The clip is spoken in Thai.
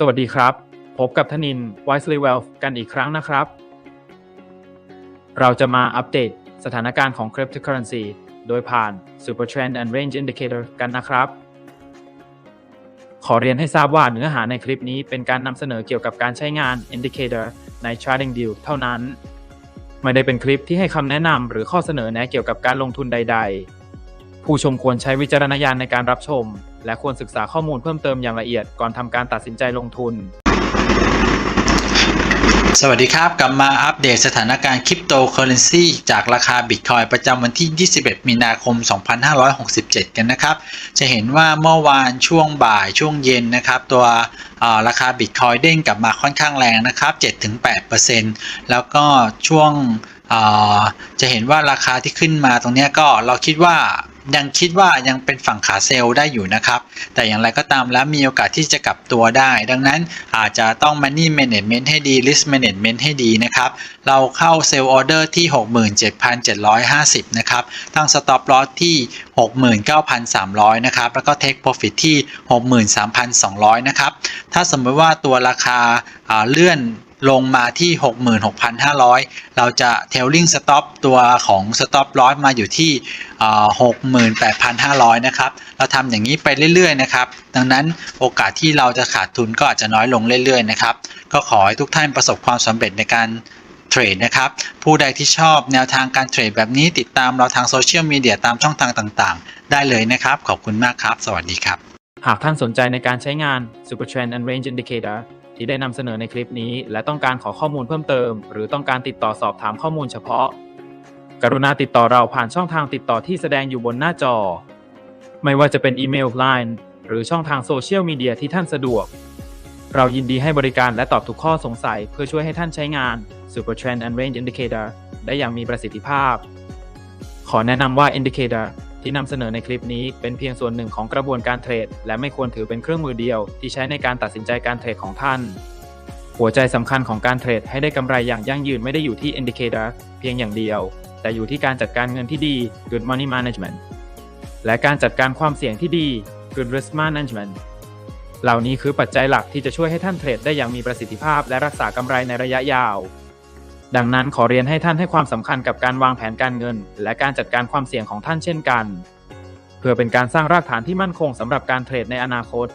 สวัสดีครับ พบกับธนิน Wisely Wealth กันอีกครั้งนะครับ เราจะมาอัปเดตสถานการณ์ของ Cryptocurrency โดยผ่าน Super Trend and Range Indicator กันนะครับ ขอเรียนให้ทราบว่าเนื้อหาในคลิปนี้เป็นการนำเสนอเกี่ยวกับการใช้งาน Indicator ใน Trading View เท่านั้น ไม่ได้เป็นคลิปที่ให้คำแนะนำหรือข้อเสนอแนะเกี่ยวกับการลงทุนใด ๆ ผู้ชมควรใช้วิจารณญาณในการรับชม และควรศึกษาข้อมูลเพิ่มเติมอย่างละเอียดก่อนทำการตัดสินใจลงทุน สวัสดีครับกลับมาอัปเดตสถานการณ์คริปโตเคอเรนซีจากราคาบิตคอยประจำวันที่ 21 มีนาคม 2567 กันนะครับ จะเห็นว่าเมื่อวานช่วงบ่ายช่วงเย็นนะครับ ตัวราคาบิตคอยเด้งกลับมาค่อนข้างแรงนะครับ 7-8%แล้วก็ช่วงจะเห็นว่าราคาที่ขึ้นมาตรงนี้ก็เราคิดว่า ยังคิดว่ายังเป็นฝั่งขาเซลล์ได้อยู่นะครับ แต่อย่างไรก็ตามแล้วมีโอกาสที่จะกลับตัวได้ ดังนั้นอาจจะต้อง Money Management ให้ดี Risk Management ให้ดีนะครับ เราเข้า Sell Order ที่ 67,750 นะครับ ตั้ง Stop Loss ที่ 69,300 นะครับ แล้วก็ Take Profit ที่ 63,200 นะครับ ถ้าสมมติว่าตัวราคาอ่าเลื่อน ลงมาที่ 66,500 เราจะ Tailing Stop ตัวของ Stop Loss มาอยู่ที่อ่า68,500 นะครับ เราทำอย่างนี้ไปเรื่อยๆ นะครับ ดังนั้นโอกาสที่เราจะขาดทุนก็อาจจะน้อยลงเรื่อยๆ นะครับ ก็ขอให้ทุกท่านประสบความสำเร็จในการเทรดนะครับ ผู้ใดที่ชอบแนวทางการเทรดแบบนี้ติดตามเราทางโซเชียลมีเดียตามช่องทางต่างๆ ได้เลยนะครับ ขอบคุณมากครับ สวัสดีครับ หากท่านสนใจในการใช้งาน Super Trend and Range Indicator ที่ได้นำเสนอในคลิปนี้ และต้องการขอข้อมูลเพิ่มเติม หรือต้องการติดต่อสอบถามข้อมูลเฉพาะ กรุณาติดต่อเราผ่านช่องทางติดต่อที่แสดงอยู่บนหน้าจอ ไม่ว่าจะเป็นอีเมล Line หรือช่องทางโซเชียลมีเดียที่ท่านสะดวก เรายินดีให้บริการและตอบทุกข้อสงสัยเพื่อช่วยให้ท่านใช้งาน Super Trend and Range Indicator ได้อย่างมีประสิทธิภาพ ขอแนะนำว่า Indicator ที่นำเสนอในคลิปนี้เป็นเพียงส่วนหนึ่งของกระบวนการเทรด และไม่ควรถือเป็นเครื่องมือเดียว ที่ใช้ในการตัดสินใจการเทรดของท่าน หัวใจสำคัญของการเทรดให้ได้กำไรอย่างยั่งยืนไม่ได้อยู่ที่ Indicator เพียงอย่างเดียว แต่อยู่ที่การจัดการเงินที่ดี Good Money Management และการจัดการความเสี่ยงที่ดี Good Risk Management เหล่านี้คือปัจจัยหลักที่จะช่วยให้ท่านเทรดได้อย่างมีประสิทธิภาพ และรักษากำไรในระยะยาว ดังนั้นขอเรียนให้ท่านให้ความสำคัญกับการวางแผนการเงิน และการจัดการความเสี่ยงของท่านเช่นกัน เพื่อเป็นการสร้างรากฐานที่มั่นคงสำหรับการเทรดในอนาคต